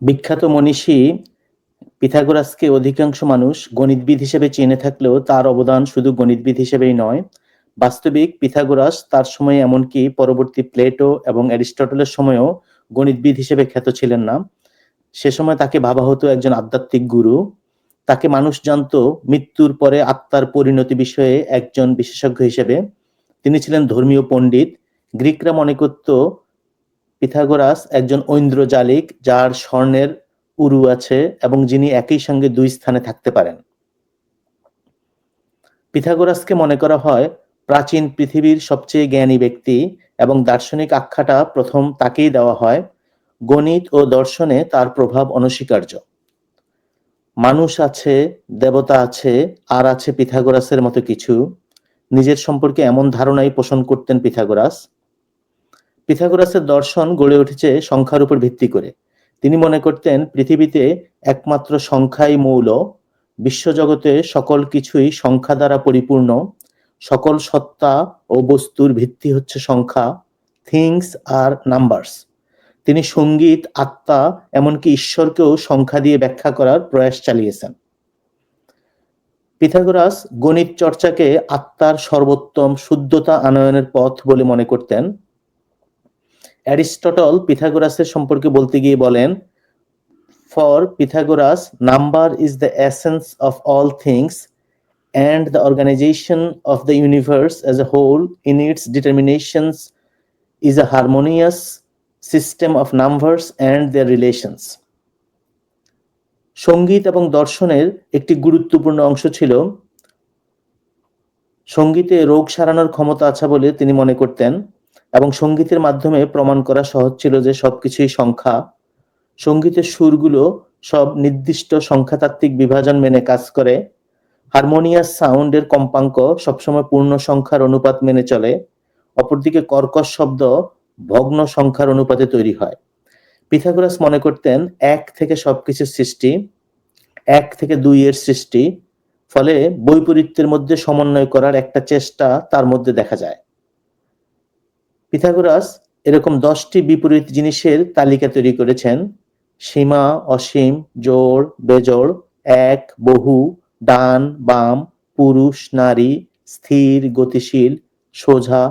বিখ্যাত মনীষী পিথাগোরাসকে অধিকাংশ মানুষ গণিতবিদ হিসেবে চিনে থাকলেও তার অবদান শুধু গণিতবিদ হিসেবেই নয়। বাস্তবিক পিথাগোরাস তার সময়ে এমনকি পরবর্তী প্লেটো এবং অ্যারিস্টটলের সময়েও গণিতবিদ হিসেবে খ্যাত ছিলেন না। সে সময় তাকে ভাবা হতো একজন আধ্যাত্মিক গুরু। তাকে মানুষ জানতো মৃত্যুর পরে আত্মার পরিণতি বিষয়ে একজন বিশেষজ্ঞ হিসেবে। তিনি ছিলেন ধর্মীয় পণ্ডিত। গ্রিকরা মনে করত পিথাগোরাস একজন ঐন্দ্রজালিক যার স্বর্ণের উরু আছে এবং যিনি একই সঙ্গে দুই স্থানে থাকতে পারেন। পিথাগোরাসকে মনে করা হয় প্রাচীন পৃথিবীর সবচেয়ে জ্ঞানী ব্যক্তি এবং দার্শনিক আখ্যাটা প্রথম তাকেই দেওয়া হয়, গণিত ও দর্শনে তার প্রভাব অনস্বীকার্য। মানুষ আছে, দেবতা আছে, আর আছে পিথাগোরাসের মতো কিছু। নিজের সম্পর্কে এমন ধারণাই পোষণ করতেন পিথাগোরাস। পিথাগোরাসের দর্শন গড়ে উঠেছে সংখ্যার উপর ভিত্তি করে। তিনি মনে করতেন পৃথিবীতে একমাত্র সংখ্যাই মৌল, বিশ্বজগতে সকল কিছুই সংখ্যা দ্বারা পরিপূর্ণ, সকল সত্তা ও বস্তুর ভিত্তি হচ্ছে সংখ্যা, থিংস আর নাম্বারস। তিনি সংগীত, আত্মা, এমনকি ঈশ্বরকেও সংখ্যা দিয়ে ব্যাখ্যা করার প্রয়াস চালিয়েছেন। পিথাগোরাস গণিত চর্চাকে আত্মার সর্বোত্তম শুদ্ধতা আনয়নের পথ বলে মনে করতেন। অ্যারিস্টটল পিথাগোরাসের সম্পর্কে বলতে গিয়ে বলেন for Pythagoras number is the essence of all things and the organization of the universe as a whole in its determinations is a harmonious system of numbers and their relations সংগীত এবং দর্শনের একটি গুরুত্বপূর্ণ অংশ ছিল। সঙ্গীতে রোগ সারানোর ক্ষমতা আছে বলে তিনি মনে করতেন। এবং সঙ্গীতের মাধ্যমে প্রমাণ করা সহজ ছিল যে সবকিছুই সংখ্যা। সঙ্গীতের সুরগুলো সব নির্দিষ্ট সংখ্যাতাত্ত্বিক বিভাজন মেনে কাজ করে। হারমোনিয়াস সাউন্ডের কম্পাঙ্ক সবসময় পূর্ণ সংখ্যার অনুপাত মেনে চলে। অপরদিকে কর্কশ শব্দ ভগ্ন সংখ্যার অনুপাতে তৈরি হয়। পিথাগোরাস মনে করতেন এক থেকে সবকিছুর সৃষ্টি, এক থেকে দুই এর সৃষ্টি, ফলে বৈপরীত্যের মধ্যে সমন্বয় করার একটা চেষ্টা তার মধ্যে দেখা যায়। পিথাগোরাস এরকম দশটি বিপরীত জিনিসের তালিকা তৈরি করেছেন। সীমা, অসীম, জোড়, বেজোড়, এক, বহু, ডান, বাম, পুরুষ, নারী, স্থির, গতিশীল, সোজা,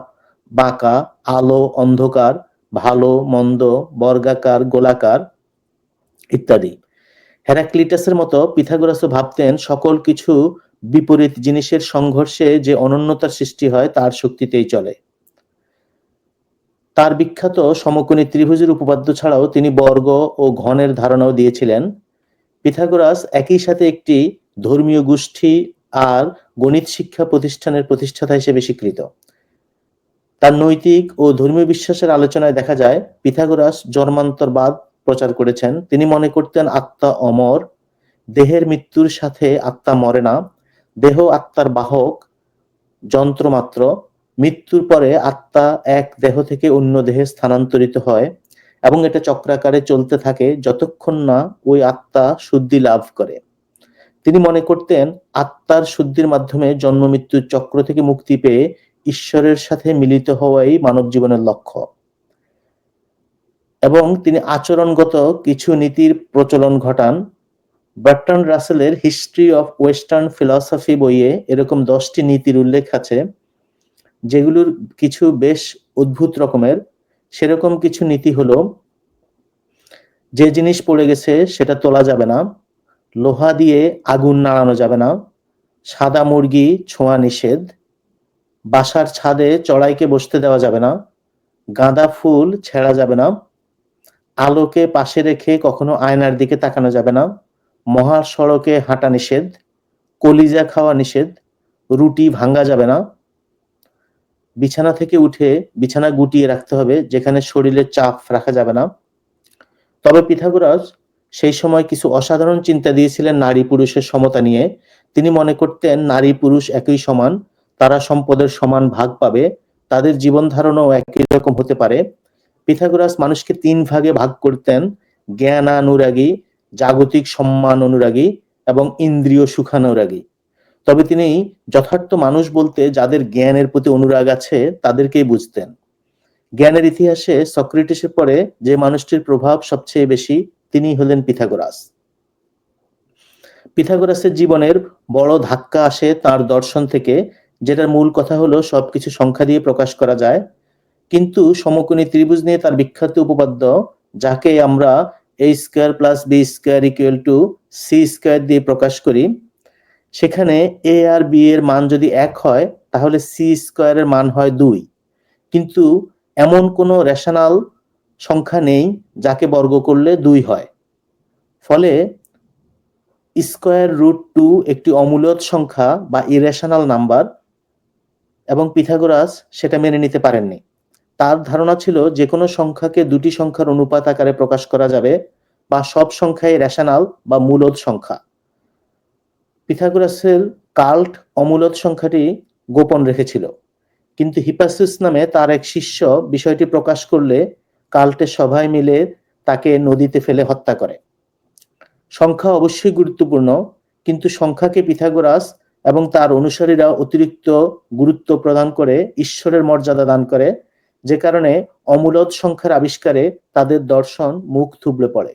বাঁকা, আলো, অন্ধকার, ভালো, মন্দ, বর্গাকার, গোলাকার ইত্যাদি। হেরাক্লিটাসের মতো পিথাগোরাসও ভাবতেন সকল কিছু বিপরীত জিনিসের সংঘর্ষে যে অনন্যতার সৃষ্টি হয়, তার শক্তিতেই চলে। তার বিখ্যাত সমকোণী ত্রিভুজের উপপাদ্য ছাড়াও তিনি বর্গ ও ঘনের ধারণাও দিয়েছিলেন। পিথাগোরাস একই সাথে একটি ধর্মীয় গোষ্ঠী আর গণিত শিক্ষা প্রতিষ্ঠানের প্রতিষ্ঠাতা হিসেবে স্বীকৃত। তার নৈতিক ও ধর্মীয় বিশ্বাসের আলোচনায় দেখা যায়, পিথাগোরাস জন্মান্তরবাদ প্রচার করেছেন। তিনি মনে করতেন, আত্মা অমর, দেহের মৃত্যুর সাথে আত্মা মরে না, দেহ আত্মার বাহক, যন্ত্রমাত্র মৃত্যুর পরে আত্মা এক দেহ থেকে অন্য দেহে স্থানান্তরিত হয় এবং এটা চক্রাকারে চলতে থাকে যতক্ষণ না ওই আত্মা শুদ্ধি লাভ করে। তিনি মনে করতেন আত্মার শুদ্ধির মাধ্যমে জন্ম মৃত্যুর চক্র থেকে মুক্তি পেয়ে ঈশ্বরের সাথে মিলিত হওয়াই মানব জীবনের লক্ষ্য। এবং তিনি আচরণগত কিছু নীতির প্রচলন ঘটান। বার্টন রাসেলের হিস্ট্রি অফ ওয়েস্টার্ন ফিলসফি বইয়ে এরকম দশটি নীতির উল্লেখ আছে। যেগুলোর কিছু বেশ অদ্ভুত রকমের, সেরকম কিছু নীতি হলো, যে জিনিস পড়ে গেছে সেটা তোলা যাবে না, লোহা দিয়ে আগুন নাড়ানো যাবে না, সাদা মুরগি ছোঁয়া নিষেধ, বাসার ছাদে চড়াইকে বসতে দেওয়া যাবে না, গাঁদা ফুল ছেঁড়া যাবে না, আলোকে পাশে রেখে কখনো আয়নার দিকে তাকানো যাবে না, মহাসড়কে হাঁটা নিষেধ, কলিজা খাওয়া নিষেধ, রুটি ভাঙ্গা যাবে না বিছানা থেকে উঠে বিছানা গুটিয়ে রাখতে হবে, যেখানে শরীরের চাপ রাখা যাবে না। তবে পিথাগোরাস সেই সময় কিছু অসাধারণ চিন্তা দিয়েছিলেন নারী পুরুষের সমতা নিয়ে। তিনি মনে করতেন নারী পুরুষ একই সমান, তারা সম্পদের সমান ভাগ পাবে, তাদের জীবন ধারণও একই রকম হতে পারে। পিথাগোরাস মানুষকে তিন ভাগে ভাগ করতেন, জ্ঞানানুরাগী, জাগতিক সম্মান অনুরাগী এবং ইন্দ্রিয় সুখানুরাগী। তবে তিনি যথার্থ মানুষ বলতে যাদের জ্ঞানের প্রতি অনুরাগ আছে তাদেরকেই বুঝতেন। জ্ঞানের ইতিহাসে সক্রেটিসের পরে যে মানুষটির প্রভাব সবচেয়ে বেশি তিনি হলেন পিথাগোরাস। পিথাগোরাসের জীবনের বড় ধাক্কা আসে তার দর্শন থেকে, যেটার মূল কথা হলো সবকিছু সংখ্যা দিয়ে প্রকাশ করা যায়। কিন্তু সমকোণী ত্রিভুজ নিয়ে তার বিখ্যাত উপপাদ্য, যাকে আমরা A square plus B square equal to C square দিয়ে প্রকাশ করি সেখানে এ আর বি এর মান যদি এক হয়, তাহলে সি স্কোয়ারের মান হয় দুই। কিন্তু এমন কোনো রেশনাল সংখ্যা নেই যাকে বর্গ করলে দুই হয়। ফলে স্কোয়ার রুট টু একটি অমূলদ সংখ্যা বা ইরেশনাল নাম্বার এবং পিথাগোরাস সেটা মেনে নিতে পারেননি। তার ধারণা ছিল যে কোনো সংখ্যাকে দুটি সংখ্যার অনুপাত আকারে প্রকাশ করা যাবে বা সব সংখ্যাই রেশনাল বা মূলদ সংখ্যা। পিথাগোরাসের কাল্ট অমূলদ সংখ্যাটি গোপন রেখেছিল। কিন্তু হিপাসিস নামে তার এক শিষ্য বিষয়টি প্রকাশ করলে কাল্টের সবাই মিলে তাকে নদীতে ফেলে হত্যা করে। সংখ্যা অবশ্যই গুরুত্বপূর্ণ, কিন্তু সংখ্যাকে পিথাগোরাস এবং তার অনুসারীরা অতিরিক্ত গুরুত্ব প্রদান করে ঈশ্বরের মর্যাদা দান করে, যে কারণে অমূলদ সংখ্যার আবিষ্কারে তাদের দর্শন মুখ থুবড়ে পড়ে।